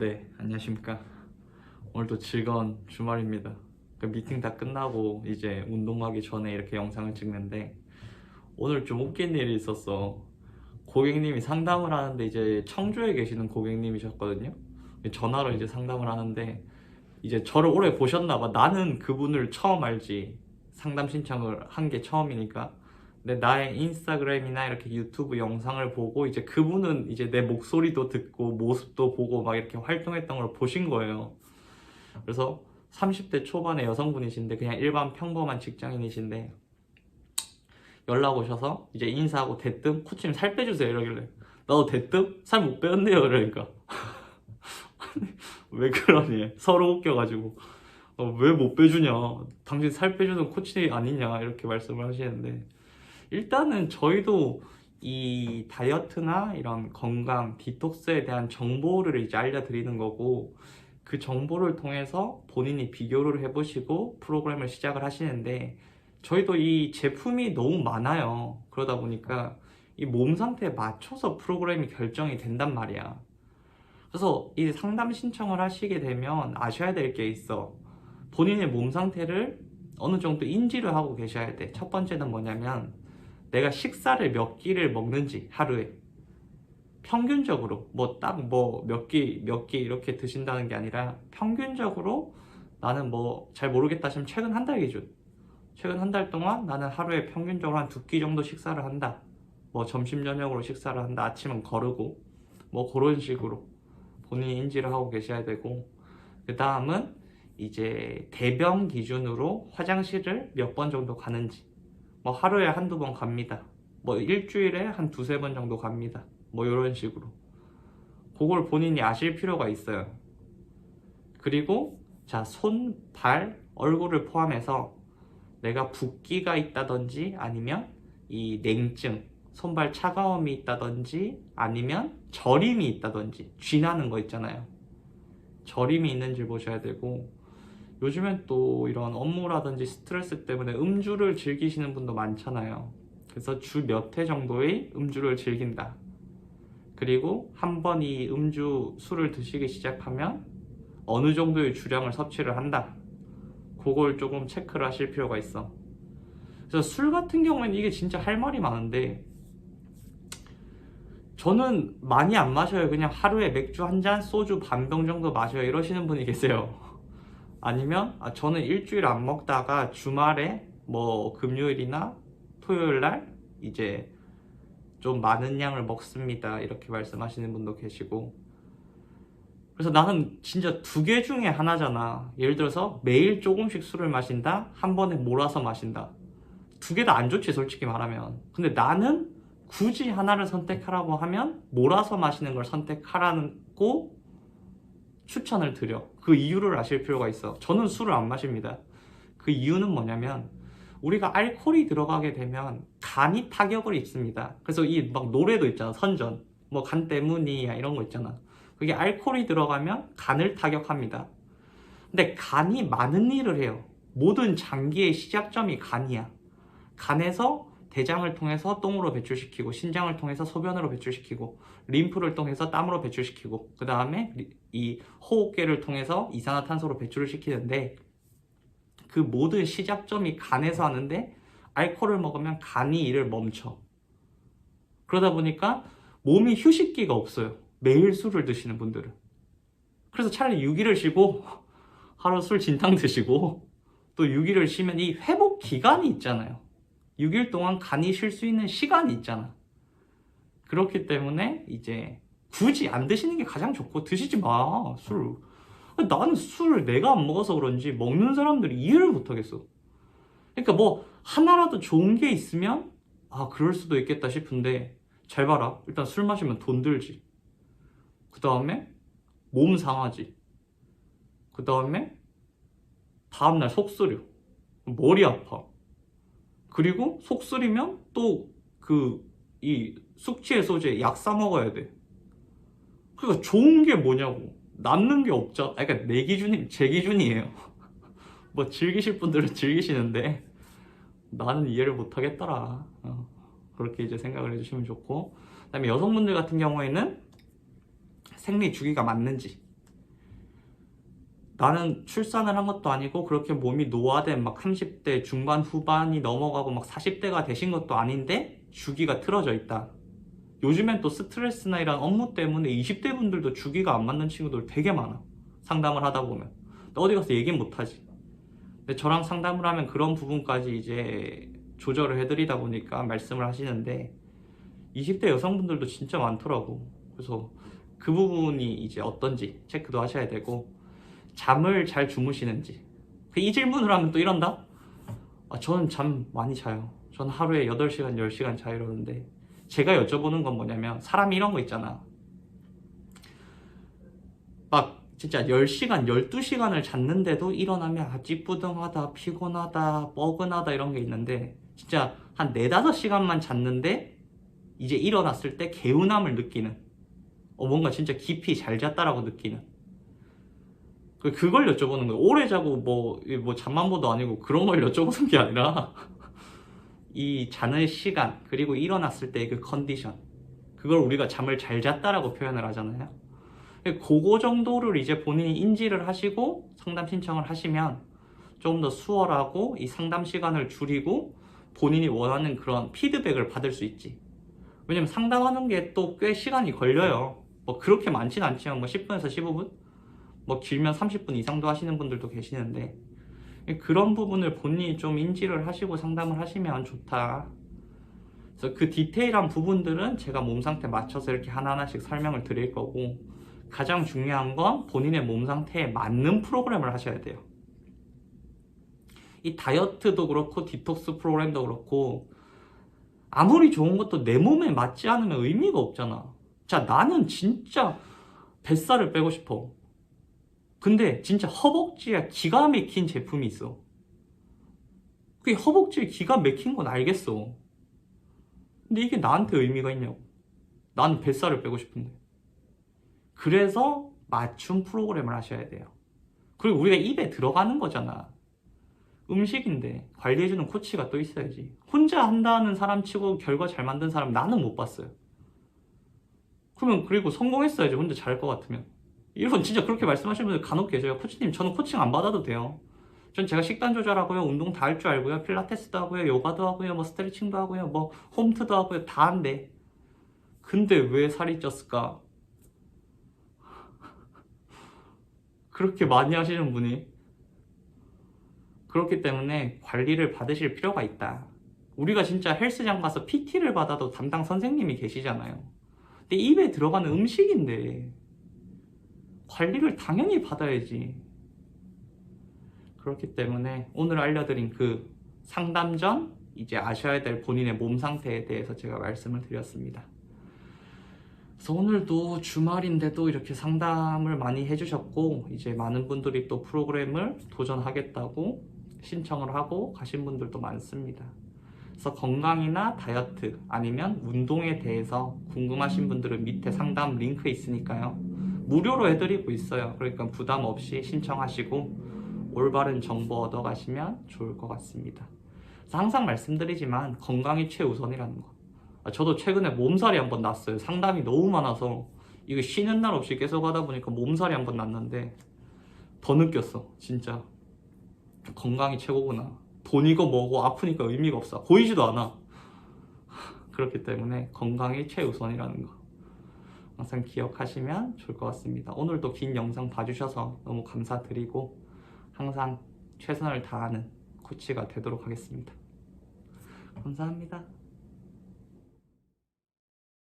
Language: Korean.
네, 안녕하십니까. 오늘도 즐거운 주말입니다. 그 미팅 다 끝나고 이제 운동하기 전에 이렇게 영상을 찍는데 오늘 좀 웃긴 일이 있었어. 고객님이 상담을 하는데 이제 청주에 계시는 고객님이셨거든요. 전화로 이제 상담을 하는데 이제 저를 오래 보셨나 봐. 나는 그분을 처음 알지. 상담 신청을 한 게 처음이니까. 근데 나의 인스타그램이나 이렇게 유튜브 영상을 보고 이제 그분은 이제 내 목소리도 듣고 모습도 보고 막 이렇게 활동했던 걸 보신 거예요. 그래서 30대 초반의 여성분이신데 그냥 일반 평범한 직장인이신데 연락 오셔서 이제 인사하고 대뜸 코치님 살 빼주세요 이러길래. 나도 대뜸 살 못 빼었네요 그러니까. 왜 그러니? 서로 웃겨가지고. 어, 왜못 빼주냐? 당신 살 빼주는 코치 아니냐? 이렇게 말씀을 하시는데 일단은 저희도 이 다이어트나 이런 건강 디톡스에 대한 정보를 이제 알려드리는 거고 그 정보를 통해서 본인이 비교를 해보시고 프로그램을 시작을 하시는데 저희도 이 제품이 너무 많아요. 그러다 보니까 이 몸 상태에 맞춰서 프로그램이 결정이 된단 말이야. 그래서 이 상담 신청을 하시게 되면 아셔야 될 게 있어. 본인의 몸 상태를 어느 정도 인지를 하고 계셔야 돼. 첫 번째는 뭐냐면 내가 식사를 몇 끼를 먹는지 하루에. 평균적으로 뭐 딱 뭐 몇 끼 몇 끼 이렇게 드신다는 게 아니라 평균적으로 나는 뭐 잘 모르겠다 하시면 최근 한 달 기준. 최근 한 달 동안 나는 하루에 평균적으로 한 두 끼 정도 식사를 한다. 뭐 점심 저녁으로 식사를 한다. 아침은 거르고 뭐 그런 식으로 본인이 인지를 하고 계셔야 되고. 그 다음은 이제 대변 기준으로 화장실을 몇 번 정도 가는지 뭐 하루에 한두 번 갑니다. 뭐 일주일에 한 두세 번 정도 갑니다. 뭐 이런 식으로. 그걸 본인이 아실 필요가 있어요. 그리고 자, 손, 발, 얼굴을 포함해서 내가 붓기가 있다든지 아니면 이 냉증, 손발 차가움이 있다든지 아니면 저림이 있다든지 쥐나는 거 있잖아요. 저림이 있는지 보셔야 되고 요즘엔 또 이런 업무라든지 스트레스 때문에 음주를 즐기시는 분도 많잖아요. 그래서 주 몇 회 정도의 음주를 즐긴다. 그리고 한 번 이 음주 술을 드시기 시작하면 어느 정도의 주량을 섭취를 한다. 그걸 조금 체크를 하실 필요가 있어. 그래서 술 같은 경우에는 이게 진짜 할 말이 많은데 저는 많이 안 마셔요. 그냥 하루에 맥주 한 잔, 소주 반 병 정도 마셔요. 이러시는 분이 계세요. 아니면 아, 저는 일주일 안 먹다가 주말에 뭐 금요일이나 토요일 날 이제 좀 많은 양을 먹습니다. 이렇게 말씀하시는 분도 계시고. 그래서 나는 진짜 두 개 중에 하나잖아. 예를 들어서 매일 조금씩 술을 마신다. 한 번에 몰아서 마신다. 두 개 다 안 좋지, 솔직히 말하면. 근데 나는 굳이 하나를 선택하라고 하면 몰아서 마시는 걸 선택하라고 추천을 드려. 그 이유를 아실 필요가 있어. 저는 술을 안 마십니다. 그 이유는 뭐냐면 우리가 알코올이 들어가게 되면 간이 타격을 입습니다. 그래서 이 막 노래도 있잖아. 선전. 뭐 간 때문이야 이런 거 있잖아. 그게 알코올이 들어가면 간을 타격합니다. 근데 간이 많은 일을 해요. 모든 장기의 시작점이 간이야. 간에서 대장을 통해서 똥으로 배출시키고 신장을 통해서 소변으로 배출시키고 림프를 통해서 땀으로 배출시키고 그 다음에 이 호흡계를 통해서 이산화탄소로 배출을 시키는데 그 모든 시작점이 간에서 하는데 알코올을 먹으면 간이 일을 멈춰. 그러다 보니까 몸이 휴식기가 없어요. 매일 술을 드시는 분들은. 그래서 차라리 6일을 쉬고 하루 술 진탕 드시고 또 6일을 쉬면 이 회복 기간이 있잖아요 6일 동안 간이 쉴 수 있는 시간이 있잖아. 그렇기 때문에 이제 굳이 안 드시는 게 가장 좋고 드시지 마 술. 나는 술을 내가 안 먹어서 그런지 먹는 사람들이 이해를 못 하겠어. 그러니까 뭐 하나라도 좋은 게 있으면 아 그럴 수도 있겠다 싶은데 잘 봐라. 일단 술 마시면 돈 들지. 그 다음에 몸 상하지. 그 다음에 다음날 속 쓰려. 머리 아파. 그리고 속 쓰리면 또 그 이 숙취 해소제 약사 먹어야 돼. 그러니까 좋은 게 뭐냐고. 남는 게 없죠. 아, 그러니까 내 기준이 제 기준이에요. 뭐 즐기실 분들은 즐기시는데 나는 이해를 못 하겠더라. 어, 그렇게 이제 생각을 해주시면 좋고. 그 다음에 여성분들 같은 경우에는 생리 주기가 맞는지 나는 출산을 한 것도 아니고 그렇게 몸이 노화된 막 30대 중반 후반이 넘어가고 막 40대가 되신 것도 아닌데 주기가 틀어져 있다. 요즘엔 또 스트레스나 이런 업무 때문에 20대 분들도 주기가 안 맞는 친구들 되게 많아. 상담을 하다 보면. 어디 가서 얘기는 못 하지. 근데 저랑 상담을 하면 그런 부분까지 이제 조절을 해드리다 보니까 말씀을 하시는데 20대 여성분들도 진짜 많더라고. 그래서 그 부분이 이제 어떤지 체크도 하셔야 되고 잠을 잘 주무시는지 그이 질문을 하면 또 이런다? 아, 저는 잠 많이 자요. 저는 하루에 8시간, 10시간 자요 이러는데 제가 여쭤보는 건 뭐냐면 사람이 이런 거 있잖아. 막 진짜 10시간, 12시간을 잤는데도 일어나면 아, 찌뿌둥하다, 피곤하다, 뻐근하다 이런 게 있는데 진짜 한 4, 5시간만 잤는데 이제 일어났을 때 개운함을 느끼는 어, 뭔가 진짜 깊이 잘 잤다라고 느끼는 그- 그걸 여쭤보는 거예요. 오래 자고 뭐, 이뭐 잠만보도 아니고 그런 걸 여쭤보는 게 아니라 이 자는 시간 그리고 일어났을 때그 컨디션 그걸 우리가 잠을 잘 잤다라고 표현을 하잖아요. 그거 정도를 이제 본인이 인지를 하시고 상담 신청을 하시면 조금 더 수월하고 이 상담 시간을 줄이고 본인이 원하는 그런 피드백을 받을 수 있지. 왜냐면 상담하는 게 또 꽤 시간이 걸려요. 뭐 그렇게 많진 않지만 뭐 10분에서 15분? 뭐 길면 30분 이상도 하시는 분들도 계시는데 그런 부분을 본인이 좀 인지를 하시고 상담을 하시면 좋다. 그래서 그 디테일한 부분들은 제가 몸 상태 맞춰서 이렇게 하나하나씩 설명을 드릴 거고 가장 중요한 건 본인의 몸 상태에 맞는 프로그램을 하셔야 돼요. 이 다이어트도 그렇고 디톡스 프로그램도 그렇고 아무리 좋은 것도 내 몸에 맞지 않으면 의미가 없잖아. 자, 나는 진짜 뱃살을 빼고 싶어. 근데 진짜 허벅지에 기가 막힌 제품이 있어. 그게 허벅지에 기가 막힌 건 알겠어. 근데 이게 나한테 의미가 있냐고. 난 뱃살을 빼고 싶은데. 그래서 맞춤 프로그램을 하셔야 돼요. 그리고 우리가 입에 들어가는 거잖아. 음식인데 관리해주는 코치가 또 있어야지. 혼자 한다는 사람 치고 결과 잘 만든 사람 나는 못 봤어요. 그러면 그리고 성공했어야지 혼자 잘할 것 같으면. 이런 진짜 그렇게 말씀하시는 분들 간혹 계세요. 코치님 저는 코칭 안 받아도 돼요. 전 제가 식단 조절하고요, 운동 다 할 줄 알고요, 필라테스도 하고요, 요가도 하고요, 뭐 스트레칭도 하고요, 뭐 홈트도 하고요, 다 한대. 근데 왜 살이 쪘을까? 그렇게 많이 하시는 분이 그렇기 때문에 관리를 받으실 필요가 있다. 우리가 진짜 헬스장 가서 PT를 받아도 담당 선생님이 계시잖아요. 근데 입에 들어가는 음식인데 관리를 당연히 받아야지. 그렇기 때문에 오늘 알려드린 그 상담 전 이제 아셔야 될 본인의 몸 상태에 대해서 제가 말씀을 드렸습니다. 그래서 오늘도 주말인데도 이렇게 상담을 많이 해주셨고 이제 많은 분들이 또 프로그램을 도전하겠다고 신청을 하고 가신 분들도 많습니다. 그래서 건강이나 다이어트 아니면 운동에 대해서 궁금하신 분들은 밑에 상담 링크 있으니까요. 무료로 해드리고 있어요. 그러니까 부담 없이 신청하시고 올바른 정보 얻어 가시면 좋을 것 같습니다. 항상 말씀드리지만 건강이 최우선이라는 거. 아, 저도 최근에 몸살이 한 번 났어요. 상담이 너무 많아서 이거 쉬는 날 없이 계속 하다 보니까 몸살이 한 번 났는데 더 느꼈어. 진짜 건강이 최고구나. 돈이고 뭐고 아프니까 의미가 없어. 보이지도 않아. 그렇기 때문에 건강이 최우선이라는 거. 항상 기억하시면 좋을 것 같습니다. 오늘도 긴 영상 봐주셔서 너무 감사드리고 항상 최선을 다하는 코치가 되도록 하겠습니다. 감사합니다.